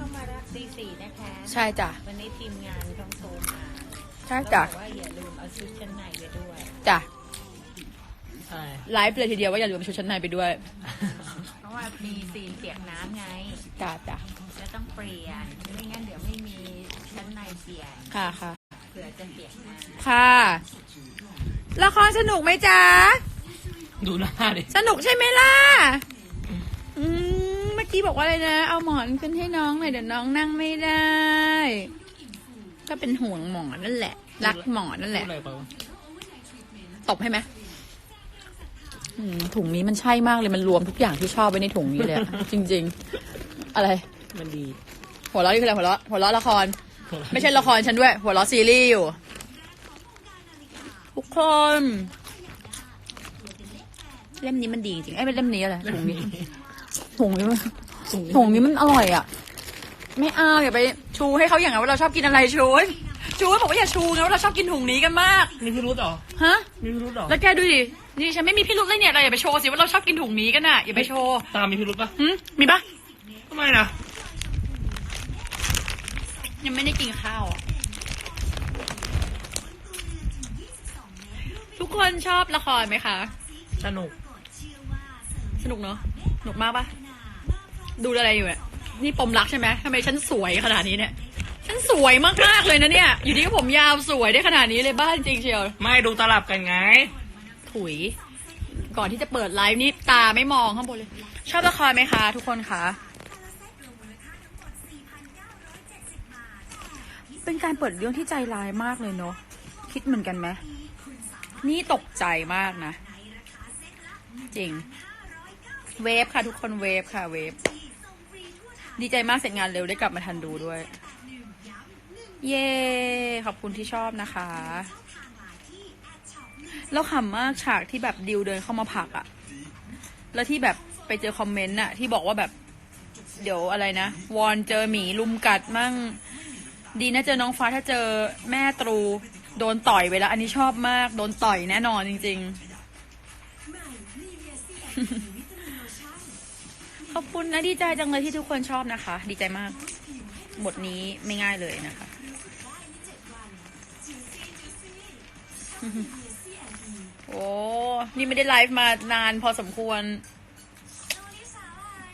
เข้ามารับตีสี่นะคะ ใช่จ้ะ วันนี้ทีมงานต้องโทรมาใช่จ้ะ แล้วบอกว่าอย่าลืมเอาชุดชั้นในไปด้วย จ้ะ ใช่ ไลฟ์เลยทีเดียวว่าอย่าลืมชุดชั้นในไปด้วย เพราะว่ามีซีนเปียกน้ำไง จ้ะจ้ะ จะต้องเปลี่ยน ไม่งั้นเดี๋ยวไม่มีชั้นในเปลี่ยนค่ะค่ะ เผื่อจะเปียกน้ำ ค่ะ ละครสนุกไหมจ๊ะ ดูหน้าดิ สนุกใช่ไหมล่ะอืมเมื่อ กี้บอกว่าอะไรนะ เอาหมอนขึ้นให้น้องหน่อยเดี๋ยวน้องนั่งไม่ได้ ก็เป็นห่วงหมอนนั่นแหละ รักหมอนนั่นแหละพูดอะไรไปวะตบให้ไหมอืมถุงนี้มันใช่มากเลยมันรวมทุกอย่างที่ชอบไว้ในถุงนี้เลยอะ จริง ๆ อะไร มันดีหัวเราะนี่คืออะไรหัวเราะหัวเราะละคร ไม่ใช่ละครฉันด้วย หัวเราะซีรีส์อยู่ ทุกคน เล่มนี้มันดีจริงๆไอ้ยเป็นเล่มนี้อะไรถุงนี้ ถุงนี้มันถุงนี้มันอร่อยอะ ไม่เอาอย่าไปชูให้เขาอย่างนั้นว่าเราชอบกินอะไรชูชูบอกว่าอย่าชูไงว่าเราชอบกินถุงนี้กันมาก มีพิรุธเหรอ ฮะ มีพิรุธเหรอ แล้วแกดูดิ นี่ฉันไม่มีพิรุธเลยเนี่ยเราอย่าไปโชว์สิว่าเราชอบกินถุงนี้กันน่ะอย่าไปโชว์ ตามมีพิรุธปะหึมีปะทำไมนะยังไม่ได้กินข้าวอะทุกคนชอบละครไหมคะ สนุก สนุกเนาะ สนุกมากปะดูอะไรอยู่เนี่ยนี่ปมรักใช่ไหมทำไมฉันสวยขนาดนี้เนี่ย ฉันสวยมากๆเลยนะเนี่ย อยู่ดีก็ผมยาวสวยได้ขนาดนี้เลยบ้าจริงๆเชียว ไม่ดูตลับกันไง ถุย ก่อนที่จะเปิดไลฟ์นี่ตาไม่มองข้างบนเลย ชอบละครไหมคะทุกคนคะ เป็นการเปิดเรื่องที่ใจร้ายมากเลยเนาะ คิดเหมือนกันไหม นี่ตกใจมากนะ จริง เวฟค่ะทุกคนเวฟค่ะเวฟดีใจมากเสร็จงานเร็วได้กลับมาทันดูด้วย เย้ขอบคุณที่ชอบนะคะ แล้วขำมากฉากที่แบบดิวเดินเข้ามาผลักอะแล้วที่แบบไปเจอคอมเมนต์อะที่บอกว่าแบบ เดี๋ยวอะไรนะ วอนเจอหมีลุมกัดมั่ง ดีนะเจอน้องฟ้าถ้าเจอแม่ตรู โดนต่อยไปแล้ว อันนี้ชอบมาก โดนต่อยแน่นอนจริง ๆ ขอบคุณนะดีใจจังเลยที่ทุกคนชอบนะคะ ดีใจมาก บทนี้ไม่ง่ายเลยนะคะ โอ้นี่ไม่ได้ไลฟ์มานานพอสมควร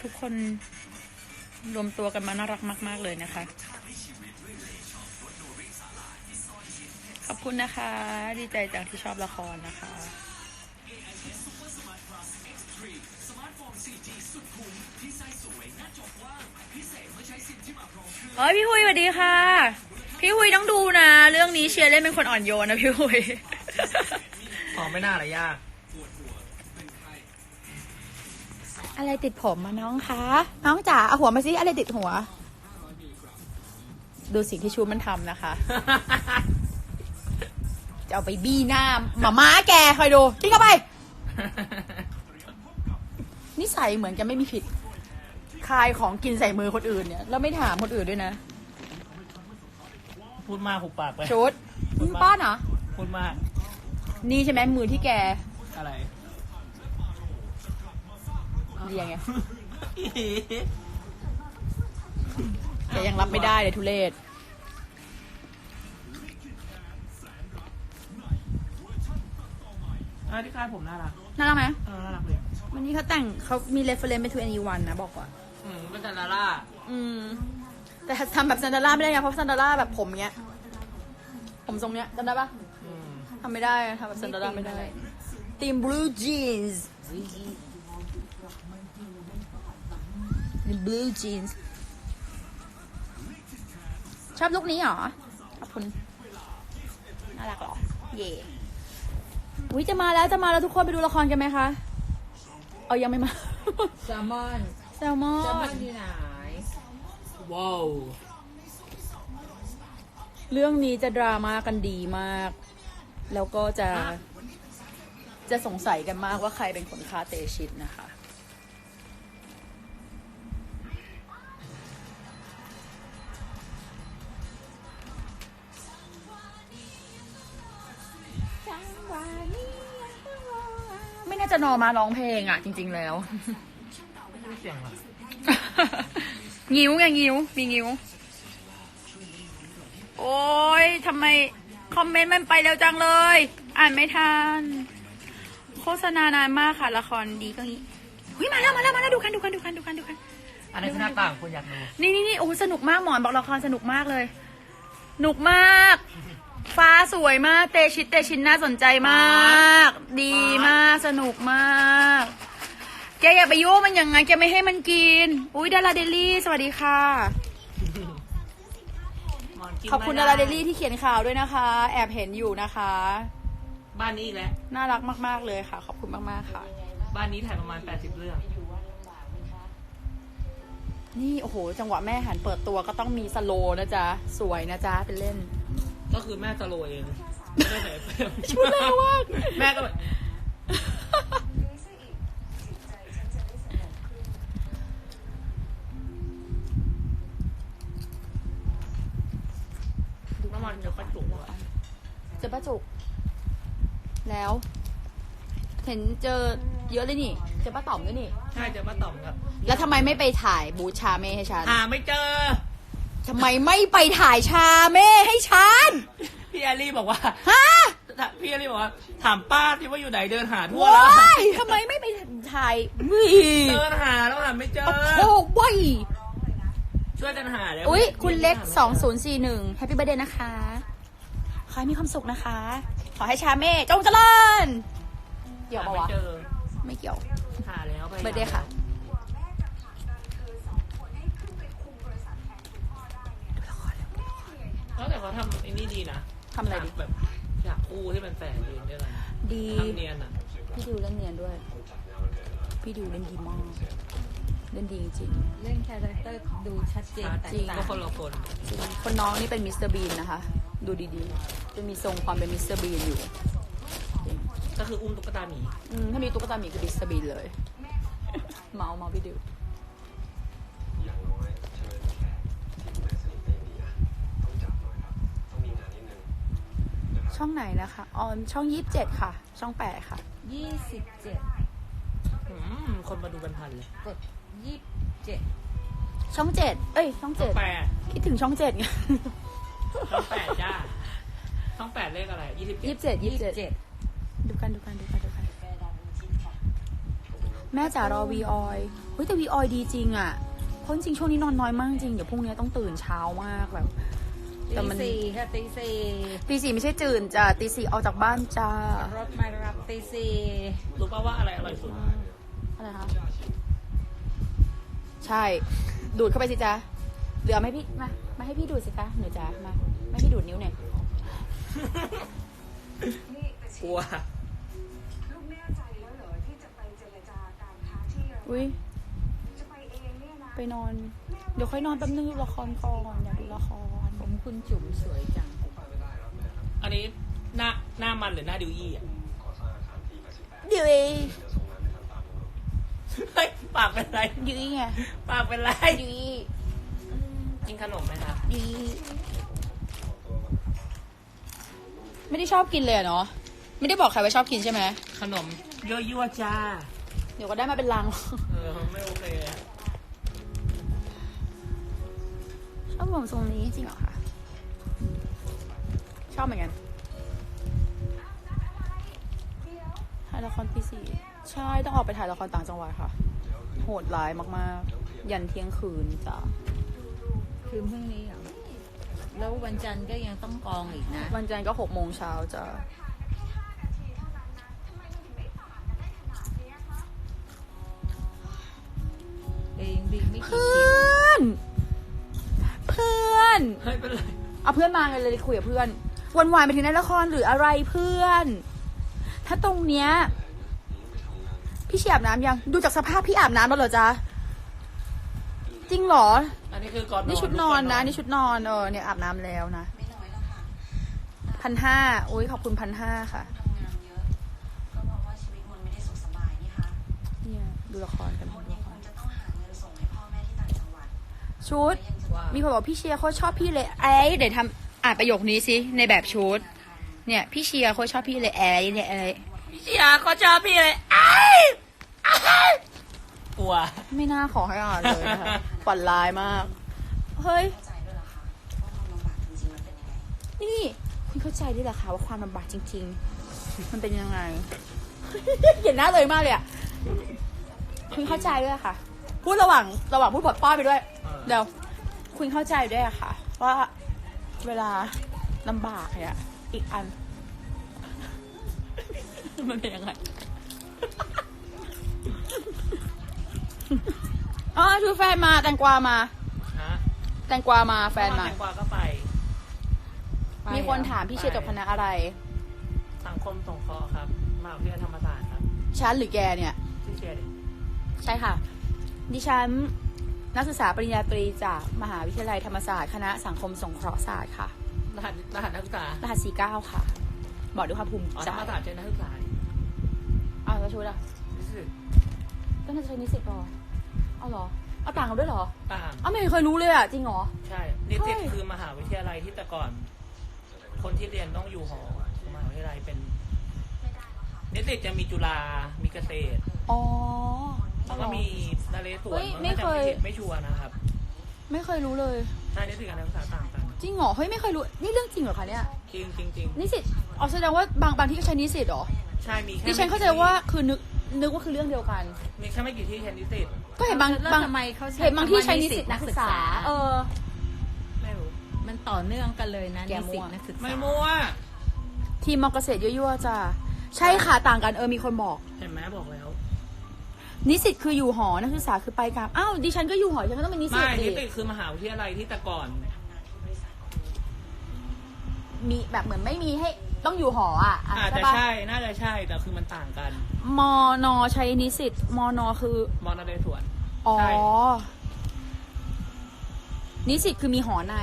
ทุกคนรวมตัวกันมาน่ารักมาก ๆ เลยนะคะ ขอบคุณนะคะ ดีใจจังที่ชอบละครนะคะ เฮ้ยพี่หุยสวัสดีค่ะ พี่หุยต้องดูนะ เรื่องนี้เชียร์เล่นเป็นคนอ่อนโยนนะพี่หุยอ๋อไม่น่าอะไรยาก อะไรติดผมมาน้องคะ น้องจ๋าเอาหัวมาสิอะไรติดหัว ดูสิ่งที่ชูมันทำนะคะ จะเอาไปบี้หน้าหมาม้าแกคอยดูทิ้งเข้าไป นิสัยเหมือนจะไม่มีผิด คายของกินใส่มือคนอื่นเนี่ยแล้วไม่ถามคนอื่นด้วยนะ พูดมากหุบปากไป ชุดมึงป้อนเหรอ พูดมาก นี่ใช่ไหมมือที่แกอะไรเรียงไงแกยังรับไม่ได้เลยทุเรศอะที่คาดผมน่ารัก น่ารักไหมเออ น่ารักเลย วันนี้เขาแต่งเขามี reference ไป to anyone นะบอกว่า อืมก็จะลาล่าอืม แต่ทำแบบซันดาร่าไม่ได้ไงเพราะซันดาร่าแบบผมเนี้ย ผมทรงเนี้ยจำได้ปะอืมทำไม่ได้ทำแบบซันดาร่าไม่ได้ทีม blue jeans blue jeans ชอบลุคนี้เหรอ ขอบคุณ น่ารักเหรอ เย่อุ้ยจะมาแล้วจะมาแล้วทุกคนไปดูละครกันไหมคะ เอายังไม่มา แซลมอน แซลมอแซลมอนนที่ไหนว้าวเรื่องนี้จะดราม่ากันดีมาก แล้วก็จะ จะสงสัยกันมากว่าใครเป็นคนฆ่าเตชิตนะคะ ไม่น่าจะนอมาร้องเพลงอะ จริง ๆ แล้วไม่ เสียงเหรองิ้วไงงิ้ว มีงิ้ว โอ้ยทำไม คอมเมนต์มันไปเร็วจังเลย อ่านไม่ทัน โฆษณานานมากค่ะละครดีก็งี้เฮ้ยมาแล้วมาแล้วมาแล้วดูกันดูกันดูกันดูกันดูกัน อันนี้คือหน้าต่างคุณอยากดูนี่นี่นี่โอ้สนุกมากหมอนบอกละครสนุกมากเลยหนุกมาก ฟ้าสวยมาก เตชิตเตชินน่าสนใจมาก ดีมากสนุกมาก แกอย่าไปยุ่งมันอย่างไงแกไม่ให้มันกิน อุ้ยดาราเดลี่ สวัสดีค่ะ หมอนกินขอบคุณไม่ดาราเดลี่ที่เขียนข่าวด้วยนะคะ แอบเห็นอยู่นะคะ บ้านนี้อีกแล้ว น่ารักมากๆเลยค่ะ ขอบคุณมากๆค่ะ บ้านนี้ถ่ายประมาณ 80 เรื่อง นี่โอ้โห จังหวะแม่หันเปิดตัวก็ต้องมีสโลว์นะจ๊ะ สวยนะจ๊ะ เป็นเล่น ก็คือแม่สโลว์เองไม่ได้ใส่เอฟเฟกต์ชุดแรงมากแม่ก็แบบ น้ำมันจะกระจุกอะเจอป้าจุก แล้ว เห็นเจอเยอะเลยนี่ เจอป้าต๋อมด้วยนี่ ใช่เจะมาต่อมครับแล้วทำไมไม่ไปถ่ายบูธชาเม่ให้ฉันหาไม่เจอทำไมไม่ไปถ่ายชาเม่ให้ฉันพี่แอลลี่บอกว่าฮะพี่แอลลี่บอกว่า ถามป้าที่ว่าอยู่ไหนเดินหาทั่วแล้วว้ายทำไมไม่ไปถ่ายมีเดินหาแล้วหาไม่เจอโอ้ว้ย ช่วยกันหาแล้วอุ้ยคุณเล็ก 2041 แฮปปี้เบ t ร์ a เดย์นะคะ ขอให้มีความสุขนะคะ ขอให้ชาเม่จงเจริญเกี่ยวหาปะไม่วะเจอไม่เกี่ยว หาแล้วไปเบ r ร์ a เดย์ค่ะแล้วแต่เขาทำไอ้นี่ดีนะทำอะไรดีแบบอยากคู่ที่เป็นแฝดเรียนด้วยกันดีทำเนียนอะ พี่ดิวเล่นเนียนด้วย พี่ดิวเล่นดีมาก เล่นดีจริงเล่นคาแรคเตอร์ดูชัดเจนแตกจริงต่างก็คนละคนจริงคนน้องนี่เป็นมิสเตอร์บีนนะคะ ดูดีๆ จะมีทรงความเป็นมิสเตอร์บีนอยู่จริงก็คืออุ้มตุ๊กตาหมีอืมถ้ามีตุ๊กตาหมีคือมิสเตอร์บีนเลย เมาเมาพี่ดิวอย่างน้อยเชิญแขกที่ดูแลสนิทดีๆนะต้องจับหน่อยครับต้องมีงานนิดนึงนะครับช่องไหนนะคะอ๋อช่องยี่สิบเจ็ดค่ะ ช่องแปดค่ะยี่สิบเจ็ดอืมคนมาดูเป็นพันเลยกด ยี่สิบเจ็ดช่องเจ็ดเอ้ย ช่องช่อเจ็ดงแปดคิดถึงช่องเจ็ดไงช่องแปดจ้าช่องแปดเลขอะไรยี่สิบเจ็ยี่ดสิบเจ็ดยี่ยี่สิสิบบเจ็ดเจ็ดดูกันดูกันดูกันดูกัน แม่จ๋ารอวีออยเฮ้ยแต่วีออยดีจริงอะเพราะจริงๆช่วงนี้นอนน้อยมากจริงเดี๋ยวพรุ่งนี้ต้องตื่นเช้ามากแบบแต่ตีมันสี่ค่ะตีสี่ตีสี่ไม่ใช่ตื่นจ้ะตีสี่ออกจากบ้านจ้ารถมารับตีสี่รู้ป่าว่าอะไรอร่อยสุดอะไรคะ ใช่ ดูดเข้าไปสิจ๊ะเหลือไหมพี่มามาให้พี่ดูดสิจ๊ะหนูจ๊ะมาไม่พี่ดูดนิ้วหน่อยกลัวลูกแน่ใจแล้วเหรอที่จะไปเจรจาการค้าที่เยอรมันอุ้ยจะไปเองเนี่ยนะไปนอน เดี๋ยวค่อยนอนแป๊บนึงดูละครก่อนอยากดูละครผมคุณจุ๋มสวยจังอันนี้หน้าหน้ามันหรือหน้าดิวยี่อะก่อสร้างอาคารที่88เดี๋ยวเอ เฮ้ยปากเป็นไรเดี๋ยวเองไงปากเป็นไรเดี๋ยวเองกินขนมไหมคะเดี๋ยวเองไม่ได้ชอบกินเลยอะเนาะไม่ได้บอกใครว่าชอบกินใช่ไหมขนมยั่วๆจ้า เดี๋ยวก็ได้มาเป็นลัง เออไม่โอเคอะชอบผมทรงนี้จริงเหรอคะชอบเหมือนกันถ่ายละครปีสี่ ใช่ต้องออกไปถ่ายละครต่างจังหวัดค่ะ โหดร้ายมากๆ ยันเที่ยงคืนจ้ะคืนพรุ่งนี้เหรอแล้ววันจันทร์ก็ยังต้องกองอีกนะ วันจันทร์ก็หกโมงเช้าจ้ะเองบินไม่กี่เพื่คิวอน เพื่อนเฮ้ยเป็นไรเอาเพื่อนมาไงเลยคุยกับเพื่อนวันวานไปถึงในละครหรืออะไรเพื่อน ถ้าตรงเนี้ย พี่เชียอาบน้ำยัง ดูจากสภาพพี่อาบน้ำแล้วเหรอจ๊ะ จริงเหรอ อันนี้คือก่อนนี่ชุดนอนนะ นี่ชุดนอน เออ เนี่ยอาบน้ำแล้วนะพันห้าอุ้ยขอบคุณพันห้าค่ะ ทำงานเยอะ ก็เพราะว่าชีวิตมันไม่ได้สุขสบายนี่คะเนี่ยดูละครกันคดูนละยังคครงจะต้องหาเงินส่งให้พ่อแม่ที่ต่างจังหวัดชุดยังจะว่ามีคนบอกพี่เชียร์เขาชอบพี่เลยไอ้เดี๋ยวทำอ่านประโยคนี้สิในแบบชุด เนี่ย พี่เชียร์เขาชอบพี่เลยไอ้เนี่ยไอ้พี่เชียร์เขาชอบพี่เลยไอ้ไอ้ กลัว ไม่น่าขอให้อ่านเลยนะคะฝันร้ายมาก เฮ้ย เข้าใจด้วยเหรอคะว่าความลำบากจริงๆมันเป็นยังไง นี่คุณเข้าใจด้วยเหรอคะว่าความลำบากจริง ๆ มันเป็นยังไง เห็นหน้าเลยมากเลยอะคุณเข้าใจด้วยค่ะ พูดระหว่างระหว่างพูดบทป้อนไปด้วยเออเดี๋ยว คุณเข้าใจด้วยอะค่ะ ว่าเวลาลำบากเนี่ย อีกอัน มันเป็นยังไง อ๋อชูแฟนมาแตงกวามา ฮะแตงกวามาแฟนมา แตงกวาก็ไป มีคนถามพี่เชียร์จบคณะอะไร สังคมสงเคราะห์ครับมหาวิทยาลัยธรรมศาสตร์ครับฉันหรือแกเนี่ย ที่เชียร์ดิใช่ค่ะ ดิฉันนักศึกษาปริญญาตรีจากมหาวิทยาลัยธรรมศาสตร์คณะสังคมสงเคราะห์ศาสตร์ค่ะ รหัสรหัสนักศึกษารหัสสี่เก้าค่ะ บอกด้วยความภูมิอ๋อใจธรรมศาสตร์เจนนักศึกษาดิอ้าวแล้วชุดอะรู้สึกก็น่าจะใช้นิสิตหรอ เอาเหรอ เอาต่างกันด้วยเหรอ ต่างอ้าวไม่เคยรู้เลยอะจริงเหรอ ใช่นิติเฮ้ยคือมหาวิทยาลัยที่แต่ก่อน คนที่เรียนต้องอยู่หอมหาวิทยาลัยเป็นนิติจะมีจุฬามีเกษตรอ๋อแล้วก็มีนเรศวเฮ้รยนไม่เคยน่าจะไม่ชัวร์นะครับ ไม่เคยรู้เลย ใช่นิติกับนักศึกษาต่างกัน จริงเหรอ เฮ้ยไม่เคยรู้ นี่เรื่องจริงเหรอคะเนี่ย จริงจริงจริงนิสิตอ๋อแสดงว่าบางบางที่ก็ใช้นิสิตเหรอ ใช่มีแค่ดิฉันเข้าใจว่าคือนึก นึกว่าคือเรื่องเดียวกัน มีแค่ไม่กี่ที่ใช้นิติก็เห็นบางแล้วบางทำไมเขาใช้เห็นบางที่ใช้คำว่นิสิตนักศึกษา เออ ไม่รู้ มันต่อเนื่องกันเลยนะแกนิมั่สิตวนักศึกษาไม่มั่วทีมมอเกษตรยั่วๆจ้ะใช่ค่ะต่างกันเออมีคนบอก เห็นไหมบอกแล้ว นิสิตคืออยู่หอนักศึกษาคือไปกลับอ้าวดิฉันก็อยู่หอฉันก็ต้องเป็นนิสิไม่ตนิดิติคือมหาวิทยาลัยที่แต่ก่อน มีแบบเหมือนไม่มีให้ ต้องอยู่หออะอะอาจจะปะใช่น่าจะใช่แต่คือมันต่างกันมอนอใช้นิสิตมอนอคือ มอนเรศวรอ๋อ ใช่ นิสิตคือมีหอใน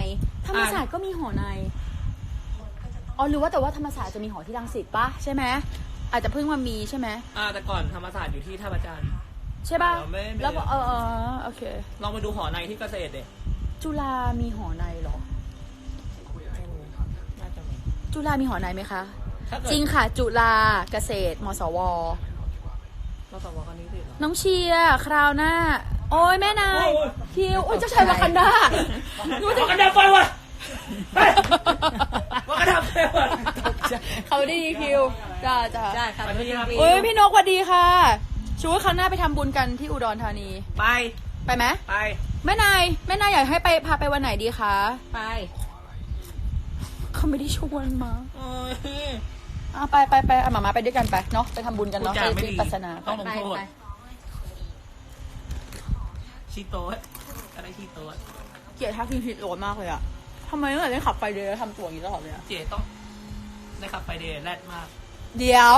ธรรมศาสตร์ก็มีหอใน อ๋อหรือว่าแต่ว่าธรรมศาสตร์จะมีหอที่รังสิตปะใช่ไหมอาจจะเพิ่งมามีใช่ไหมอ่าแต่ก่อนธรรมศาสตร์อยู่ที่ท่าพระจันทร์ ใช่ปะเออไม่ไม่ แล้วก็เออเออโอเค ลองไปดูหอในที่เกษตรเด็จุฬามีหอในเหรอน่า จะมีจุฬามีหอในไหมคะ ถ้าเกิดจริงค่ะ จุฬาเกษตร มสวเราสอบว่ากันนิติเหรอ น้องเชียร์คราวหน้า โอ้ยแม่นายโอ้ย คิวโอ้ยเจ้าชายวากันดาว่ากันดับไฟวะเฮ้ยว่ากันดับไฟวะเขาได้ดีคิวจ้าจ้าได้ค่ะไปที่ครับโอ้ยพี่นกสวัสดีค่ะชูว่าคราวหน้าไปทำบุญกันที่อุดรธานี ไป ไปไหมไป แม่นายแม่นายอยากให้ไปพาไปวันไหนดีคะ ไป เขาไม่ได้ชวนมาโอ้ยอะไปไปไปอะหมามาไปด้วยกันไปเนาะไปทำบุญกันเนาะพูดจาไปไม่ที่ดีปัสนาต้องลงไปโทษไปชีโต๊ดอะไรชีโต๊ดเกลียดทักทีผิดโหลดมากเลยอะทำไมตั้งแต่เล่นขับไฟเดย์แล้วทำตัวอย่างนี้ตลอดเลยอะเจต้องได้ขับไปเดย์แรดมาก เดี๋ยว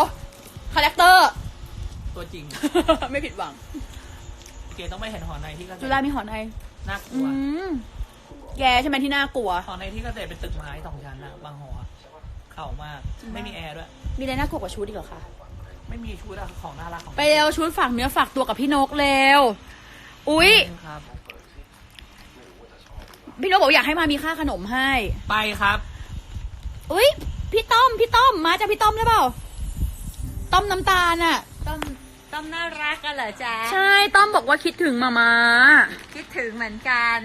คาแรคเตอร์ ตัวจริง ไม่ผิดหวัง เจต้องไม่เห็นหอในที่เกษตรจุฬามีหอในน่ากลัอืว ม แกใช่ไหมที่น่ากลัวหอในที่เกษตรเป็นตึกไม้สองชั้นอะบางหออะเข่ามากไม่มีแอร์ด้วย มีอะไรน่ากลัวกว่าชุดอีกเหรอคะ ไม่มีชุดอะของน่ารักของไปเร็วชุดฝากเนื้อฝากตัวกับพี่นกเร็ว อุ๊ย ครับ พี่นกบอกอยากให้มามีค่าขนมให้ ไปครับ อุ๊ย พี่ต้อม พี่ต้อม มาจากพี่ต้อมหรือเปล่า ต้อมน้ำตาลอะต้มต้มน่ารักกันเหรอจ๊ะ ใช่ ต้อมบอกว่าคิดถึงมามา คิดถึงเหมือนกัน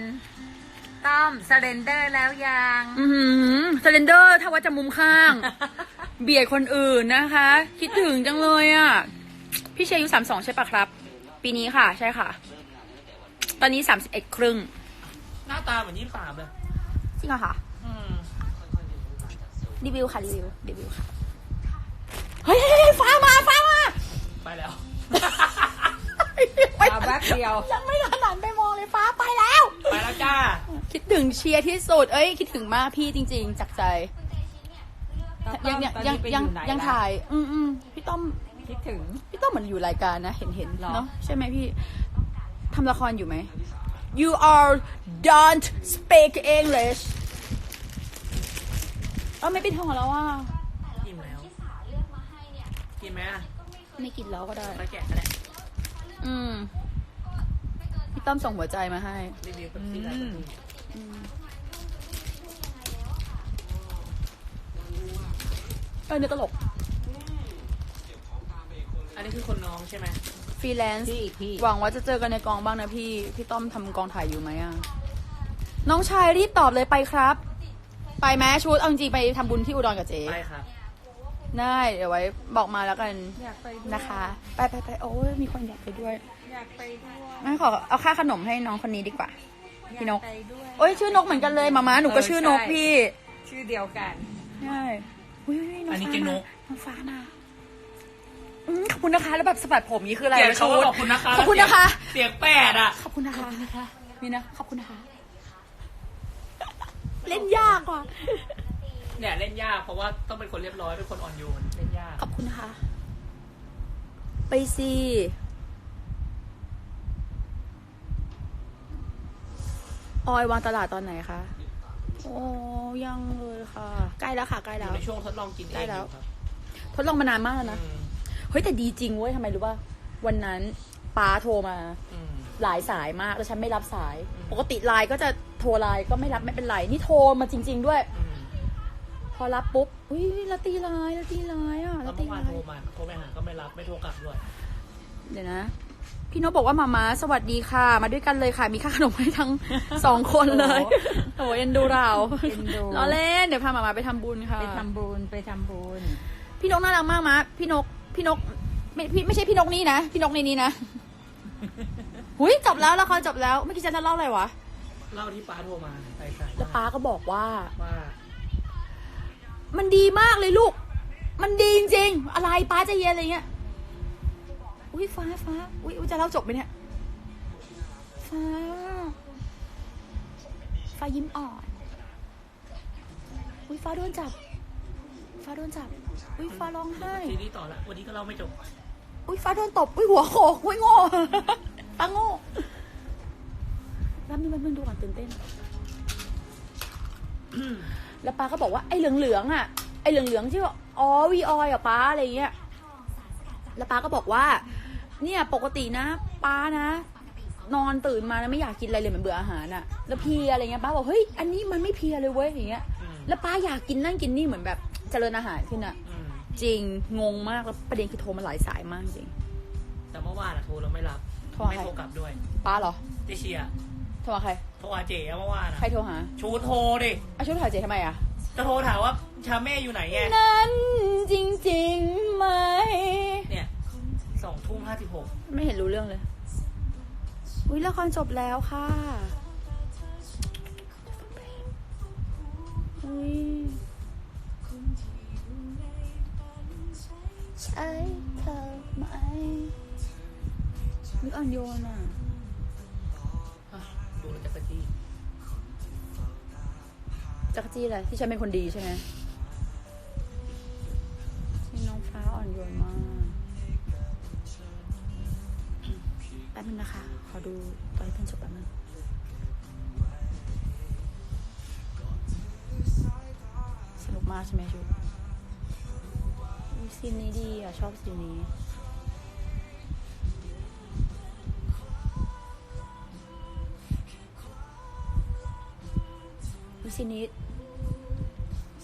ต้อมสเรนเดอร์แล้วยังอือหือสเลนเดอร์ถ้าว่าจะมุมข้าง เบียดคนอื่นนะคะ คิดถึงจังเลยอะ่ะ พี่เชียร์อายุสามสองใช่ปะครับ ปีนี้ค่ะ ใช่ค่ะ ตอนนี้สามสิบเอ็ดครึ่งหน้าตาเหมือนยี่สิบสามเลยจริงเหรอคะอืมรีวิวค่ะรีวิวรีวิวค่ะ เฮ้ยเฮ้ยเฮ้ยฟ้ามาฟ้ามา ไปแล้ว มาแป๊บเดียว ยังไม่ทันหันไปมองเลยฟ้าไปแล้ว ไปแล้วจ้า คิดถึงเชียร์ที่สุด เอ้ย คิดถึงมากพี่จริง ๆ จากใจ ยังยังยังยังยังถ่าย อืมอืมพี่ต้อมคิดถึง พี่ต้อมเหมือนอยู่รายการนะ เห็นเห็นหรอเนาะใช่ไหมพี่ทำละครอยู่ไหม You are don't speak English เออไม่เป็นทองแล้วว่ากินแล้วกินไหมอะไม่กินแล้วก็ได้ไปแกะกันแหละอืมพี่ต้อมส่งหัวใจมาให้รีวิวแบบที่ไหนอืม เออเนี่ยตลก อันนี้คือคนน้องใช่ไหมใฟรีแลนซ์ พี่พี่หวังว่าจะเจอกันในกองบ้างนะพี่ พี่ต้อมทำกองถ่ายอยู่ไหมอะน้องชายรีบตอบเลยไปครับ ไปไหมชุดเอาจริงๆไปทำบุญที่อุดรกับเจ๊ไปครับได้เดี๋ยวไว้บอกมาแล้วกันอยากไปด้วยนะคะ ไปไปไปโอ้ยมีคนอยากไปด้วยอยากไปด้วย งั้นขอเอาค่าขนมให้น้องคนนี้ดีกว่า พี่นกอยาไปด้วยโอ้ยชื่อนกเหมือนกันเลยมาม่าหนูก็เออชื่อนกใช่พี่ชื่อเดียวกัน ใช่อุ้ยน้อัองนนี้ฟ้าเจ๊นมากน้องฟ้ามาอืมขอบคุณนะคะแล้วแบบสะบัดผมนี่คืออะไรเสียงวะเขาชุดขอบคุณนะคะ ขอบคุณนะคะ เสียงแปดอะ ขอบคุณนะคะนี่นะขอบคุณนะคะ เล่นยากว่ะเนี่ยเล่นยากเพราะว่าต้องเป็นคนเรียบร้อยเป็นคนอ่อนโยนเล่นยาก ขอบคุณนะคะ ไปสิ ออยวางตลาดตอนไหนคะ โอ้ยังเลยค่ะ ใกล้แล้วค่ะ ใกล้อแล้ยู่ว ในช่วงทดลองกินเอได้งอแล้วยู่ครับทดลองมานานมากแล้วนะ อืมเฮ้ยแต่ดีจริงเว้ยทำไมรู้ป่ะวันนั้นป้าโทรมาอืม หลายสายมากแล้วฉันไม่รับสาย อืม ปกติไลน์ก็จะโทรไลน์ก็ไม่รับไม่เป็นไร นี่โทรมาจริง ๆ ด้วย อืมพอรับปุ๊บอุ้ยละตีไลน์ละตีไลน์อะแล้ละวตีเมื่อไลวานโทรน์มาโทรไปหาก็ไม่รับไม่โทรกลับด้วยเดี๋ยวนะ พี่นกบอกว่ามามาสวัสดีค่ะ มาด้วยกันเลยค่ะ มีค่าขนมให้ทั้งสองคนเลยโอ้ยเอ็นดูเราเอ็นดู ล้อเล่นเดี๋ยวพามามาไปทำบุญค่ะ ไปทำบุญไปทำบุญ พี่นกน่ารักมากมะพี่นก พี่นกไม่พี่ไม่ใช่พี่นกนี่นะ พี่นกในนี้นะ หุยจบแล้วละครจบแล้ว เมื่อกี้ฉันจะเล่าอะไรวะ เล่าที่ป้าโทรมาใส่ใส่แล้วป้าก็บอกว่า ว่ามันดีมากเลยลูก มันดีจริงๆ อะไรป้าใจะเย็นอะไรเงี้ย อุ้ยฟ้าฟ้าอุ้ยอุ๊ยจะเล่าจบไหมเนี่ย ฟ้า ฟ้ายิ้มอ่อน อุ้ยฟ้าโดนจับ ฟ้าโดนจับ อุ้ยฟ้าร้องไห้ ซีรีส์ต่อละ วันนี้ก็เล่าไม่จบ อุ้ยฟ้าโดนตบ อุ้ยหัวโขกอุ้ยโง่ฟ้าโง่แป๊บนึงแป๊บนึงดูก่อนตื่นเต้น แล้วป้าก็บอกว่าไอ้เหลืองๆอะ ไอ้เหลืองๆที่ว่าอ๋อวีออยอะป้าอะไรเงี้ยแล้วป้าก็บอกว่า เนี่ยปกตินะป้านะ นอนตื่นมานะไม่อยากกินอะไรเลยเหมือนเบื่ออาหารอะแล้วเพลียอะไรเงี้ยป้าบอกเฮ้ยอันนี้มันไม่เพลียเลยเว้ยอย่างเงี้ยอืมแล้วป้าอยากกินนั่นกินนี่เหมือนแบบเจริญอาหารขึ้นอะอืมจริงงงมากแล้วประเด็นคือโทรมาหลายสายมากจริง แต่เมื่อวานอะโทรแล้วไม่รับโทรหาไม่ใครโทรกลับด้วยป้าเหรอเจเชียร์โทรหาใครโทรหาเจ๋อะเมื่อวานอะใครโทรหาชูโทรดิอาชุดถ่ายเจทำไมอะจะโทรถามว่าชาเม่อยู่ไหนไงนั้น ห้าสิบหกไม่เห็นรู้เรื่องเลย อุ้ยละครจบแล้วค่ะ อุ้ยใช่เธอไหมนึกอ่อนโยนอะ ดูแล้วจะกระจี้จักรจี้อะไรที่ฉันเป็นคนดีใช่ไหมที่น้องฟ้าอ่อนโยนมาก ป๊บนึงนะคะ ขอดูตอนที่เป็นจบแป๊บนึงสนุกมากใช่ไหมชุดอุ๊ยซีนนี้ดีอะ ชอบซีนนี้อุ๊ยซีนนี้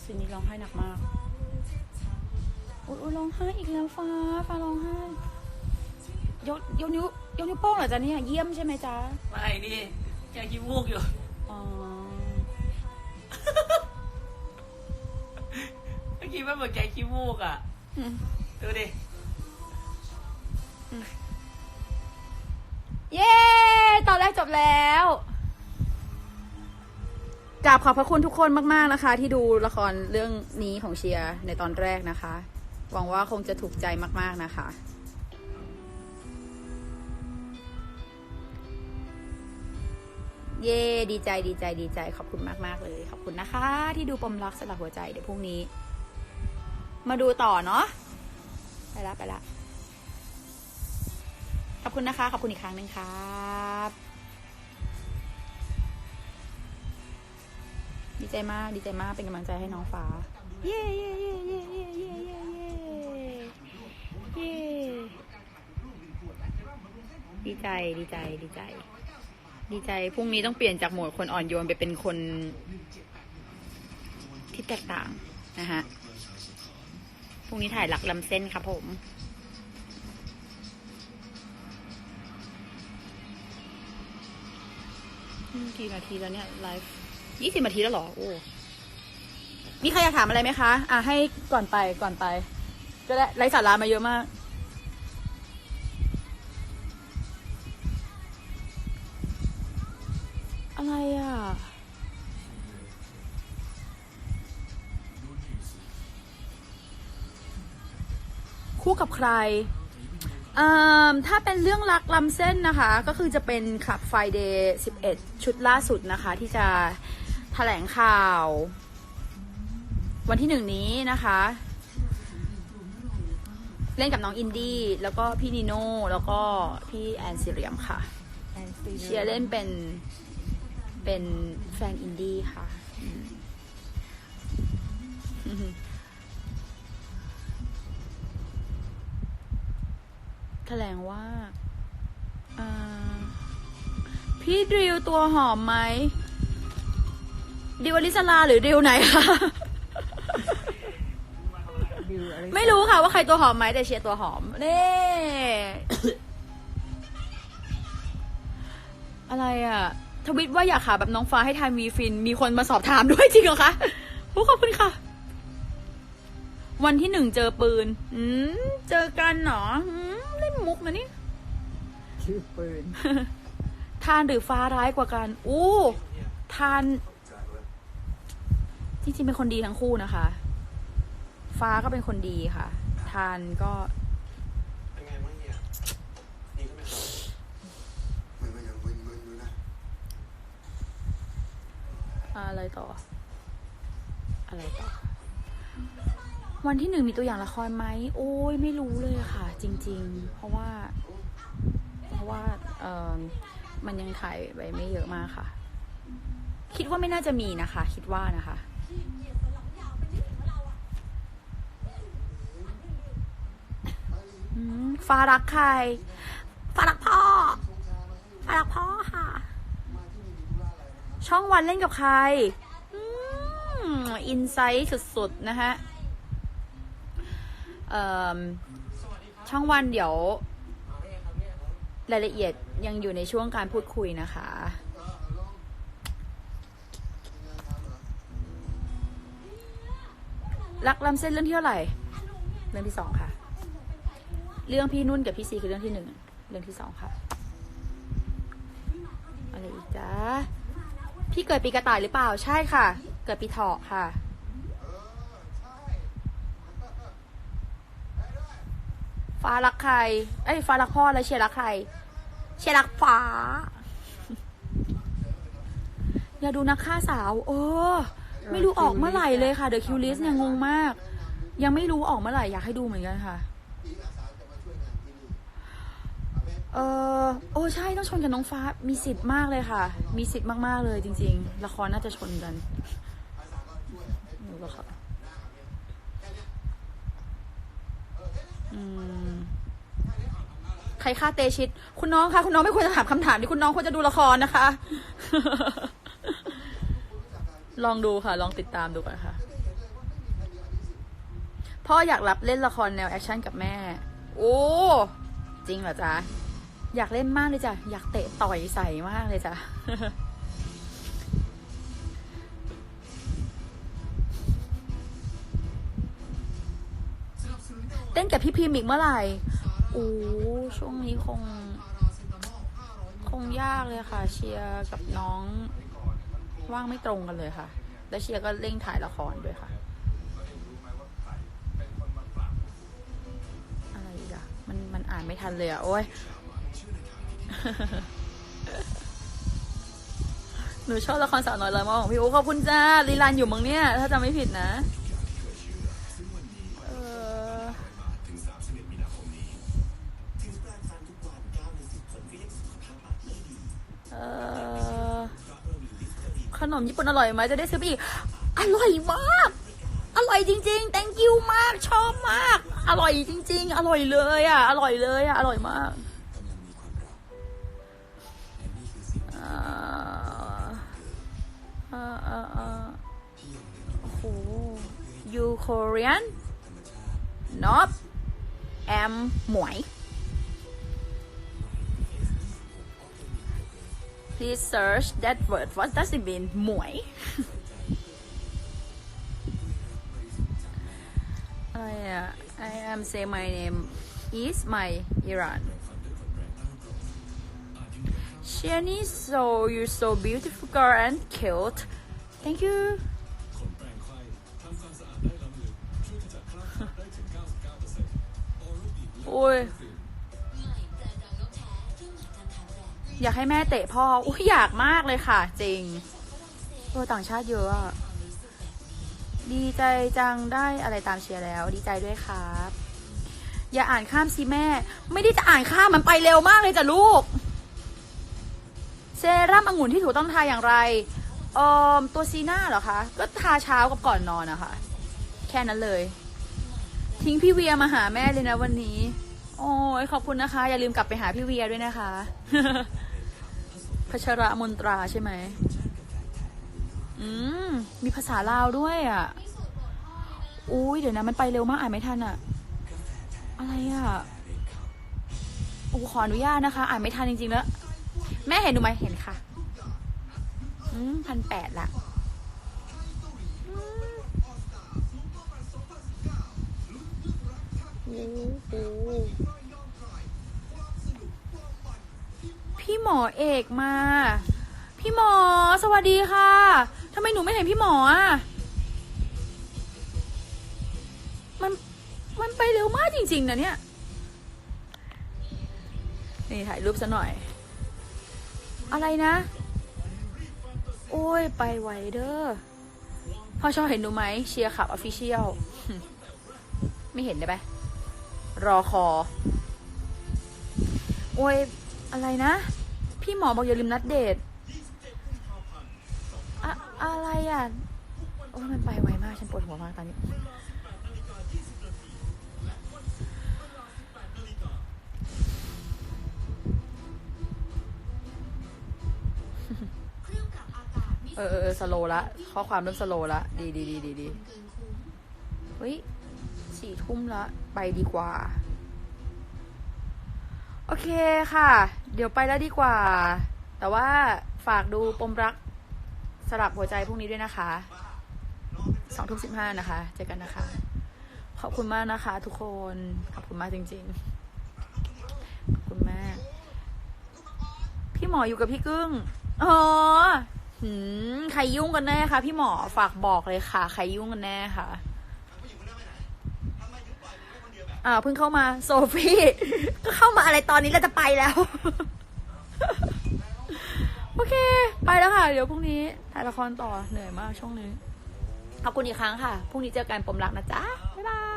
ซีนนี้ร้องไห้หนักมากอุ๊ยอุ๊ยร้องไห้อีกแล้วฟ้า ฟ้าร้องไห้ยกยกนิ้ว ยกนิ้วโป้งเหรอจ๊ะเนี่ยเยี่ยมใช่ไหมจ๊ะไม่นี่แกขี้มูกอยู่ อ๋อเมื่อกี้มันเหมือนแกขี้มูกอะ อืมดูดิ เย้ตอนแรกจบแล้วกราบขอบพระคุณทุกคนมาก ๆ นะคะ ที่ดูละครเรื่องนี้ของเชียร์ในตอนแรกนะคะ หวังว่าคงจะถูกใจมาก ๆ นะคะ เย่ดีใจดีใจดีใจขอบคุณมากๆเลย ขอบคุณนะคะ ที่ดูปมรักสลักหัวใจเดี๋ยวพรุ่งนี้ มาดูต่อเนาะไปละไปละขอบคุณนะคะ ขอบคุณอีกครั้งหนึ่งครับดีใจมากดีใจมากเป็นกำลังใจให้น้องฟ้า เย้เย้เย้เย้เย้เย้เย้เย้เย้ดีใจดีใจดีใจ ดีใจพรุ่งนี้ต้องเปลี่ยนจากโหมดคนอ่อนโยนไปเป็นคน ที่แตกต่างนะฮะพรุ่งนี้ถ่ายหลักลำเส้นครับผมกี่นาทีแล้วเนี่ยไลฟ์ยี่สิบนาทีแล้วหรอ โอ้ มีใครอยากถามอะไรไหมคะ อะให้ก่อนไปก่อนไป ก็ได้ไลฟ์สาระมาเยอะมาก อะไรอะ คู่กับใครเอ่อถ้าเป็นเรื่องรักลำเส้นนะคะ ก็คือจะเป็นคลับไฟเดย์11 ชุดล่าสุดนะคะ ที่จะแถลงข่าว วันที่หนึ่งนี้นะคะ เล่นกับน้องอินดี้แล้วก็พี่นิโน่แล้วก็พี่แอนซิเรียมค่ะแอนซีเชียร์เล่นเป็น เป็นแฟนอินดี้ค่ะอืมแถลงว่าอ่า พี่ดิวตัวหอมไหม ดิวอลิสลาหรือดิวไหนคะดิวอะไรไม่รู้ค่ะว่าใครตัวหอมไหมแต่เชียร์ตัวหอมเน่อะไรอะ ทวิตว่าอยากขาแบบน้องฟ้าให้ทานวีฟิน มีคนมาสอบถามด้วยจริงเหรอคะโอ้ขอบคุณค่ะ วันที่หนึ่งเจอปืน อืม เจอกันเหรออืมเล่นมุกนะนี่ชื่อปืน ทานหรือฟ้าร้ายกว่ากัน อู้ทาน จริงๆเป็นคนดีทั้งคู่นะคะ ฟ้าก็เป็นคนดีค่ะ ทานก็ เป็นไงบ้างเฮียดีขึ้นไหมครับ มันก็ยังมึนๆอยู่นะ อะไรต่อ อะไรต่อ วันที่หนึ่งมีตัวอย่างละครไหม โอ้ยไม่รู้เลยค่ะ จริง ๆ เพราะว่า เพราะว่าเออมันยังถ่ายไว้ไม่เยอะมากค่ะ คิดว่าไม่น่าจะมีนะคะ คิดว่านะคะฟ้ารักใครฟ้ารักพ่อฟ้ารักพ่อค่ะ ช่องวันเล่นกับใครอินไซต์สุดๆ นะฮะช่องวันเดี๋ยว รายละเอียดยังอยู่ในช่วงการพูดคุยนะคะรักลำเส้นเรื่องที่เท่าไหร่ เรื่องที่สองค่ะ เรื่องพี่นุ่นกับพี่ซีคือเรื่องที่หนึ่ง เรื่องที่สองค่ะ อะไรอีกจ๊ะ พี่เกิดปีกระต่ายหรือเปล่า ใช่ค่ะ เกิดปีเถาะค่ะ ฟ้ารักใคร เอ้ย ฟ้ารักพ่อแล้วเชียร์รักใคร เชียร์รักฟ้า อย่าดูนักฆ่าสาวเออไม่รู้ออกเมื่อไหร่เลยค่ะ เดอะคิวลิสเนี่ยงงมาก ยังไม่รู้ออกเมื่อไหร่อยากให้ดูเหมือนกันค่ะ เออโอ้ใช่ต้องชนกับน้องฟ้ามีสิทธิ์มากเลยค่ะ มีสิทธิ์มาก ๆ เลยจริง ๆ ละครน่าจะชนกันไม่รู้หรอค่ะใครฆ่าเตชิต คุณน้องคะคุณน้องไม่ควรจะถามคำถามนี้คุณน้องควรจะดูละครนะคะ ลองดูค่ะ ลองติดตามดูกันค่ะ พ่ออยากรับเล่นละครแนวแอคชั่นกับแม่ โอ้ จริงเหรอจ๊ะ อยากเล่นมากเลยจ้ะ อยากเตะต่อยใส่มากเลยจ้ะ เต้นกับพี่พิมอีกเมื่อไหร่โอ้ช่วงนี้คง คงยากเลยค่ะ เชียร์กับน้องว่างไม่ตรงกันเลยค่ะ แล้วเชียร์ก็เร่งถ่ายละครด้วยค่ะอะไรอีกอะมันมันอ่านไม่ทันเลยอะโอ้ย หนูชอบละครสาวน้อยลอยมาของพี่อู๋ขอบคุณจ้าลีลานอยู่มั้งเนี่ยถ้าจำไม่ผิดนะเออขนมญี่ปุ่นอร่อยไหมจะได้ซื้อไปอีก อร่อยมาก อร่อยจริงๆ thank you มาก ชอบมาก อร่อยจริง ๆ อร่อยเลยอะ อร่อยเลยอะ อร่อยมาก อ่าอ่าอ่าโอ้โห you Korean not am หมวย please search that word what does it mean หมวย อะไรอ่ะ I am say my name is my Iran Shani so you're so beautiful girl and cute thank you โอ้ยอยากให้แม่เตะพ่ออุ้ยอยากมากเลยค่ะ จริงตัวต่างชาติเยอะอะดีใจจังได้อะไรตามเชียร์แล้ว ดีใจด้วยครับ อย่าอ่านข้ามสิแม่ ไม่ได้จะอ่านข้ามมันไปเร็วมากเลยจ้ะลูก เซรั่มองุ่นที่ถูกต้องทาอย่างไรเอ่อตัวซีน่าเหรอคะ ก็ทาเช้ากับก่อนนอนนะคะแค่นั้นเลย ทิ้งพี่เวียมาหาแม่เลยนะวันนี้ โอ้ยขอบคุณนะคะ อย่าลืมกลับไปหาพี่เวียด้วยนะคะพัชระมนตราใช่ไหมอืมมีภาษาลาวด้วยอะอุ้ยเดี๋ยวนะ มันไปเร็วมากอ่านไม่ทันอะ อะไรอะโอ้ขออนุญาตนะคะ อ่านไม่ทันจริงๆแล้ว แม่เห็นดูไหมเห็นค่ะพันแปดละโอ้โหพี่หมอเอกมา พี่หมอ สวัสดีค่ะทำไมหนูไม่เห็นพี่หมออะ มัน มันไปเร็วมากจริง ๆนะเนี่ย นี่ถ่ายรูปซะหน่อย อะไรนะ โอ้ย ไปไวเด้อ พ่อชอบเห็นหนูไหม เชียร์ขับออฟฟิเชียล ไม่เห็นได้ไหมรอคอ โอ้ย อะไรนะ พี่หมอบอกอย่าลืมนัดเดทอะอะไรอะ โอ้ยมันไปไวมาก ฉันปวดหัวมากตอนนี้ เออเออสโลละ ข้อความเริ่มสโลละ ดีดีดีดีดีเฮ้ยสี่ทุ่มละ ไปดีกว่า โอเคค่ะ เดี๋ยวไปแล้วดีกว่า แต่ว่าฝากดูปมรักสลับหัวใจพรุ่งนี้ด้วยนะคะสองทุ่มสิบห้านะคะ เจอกันนะคะ ขอบคุณมากนะคะ ทุกคน ขอบคุณมากจริง ๆ ขอบคุณมาก พี่หมออยู่กับพี่กึ้ง อ๋อ หืมใครยุ่งกันแน่คะพี่หมอฝากบอกเลยค่ะ ใครยุ่งกันแน่ค่ะอ่าวเพิ่งเข้ามาโซฟี่ก็เข้ามาอะไรตอนนี้เราจะไปแล้ว โอเค ไปแล้วค่ะ เดี๋ยวพรุ่งนี้ถ่ายละครต่อเหนื่อยมากช่วงนี้ขอบคุณอีกครั้งค่ะพรุ่งนี้เจอกันปมรักนะจ๊ะบ๊ายบาย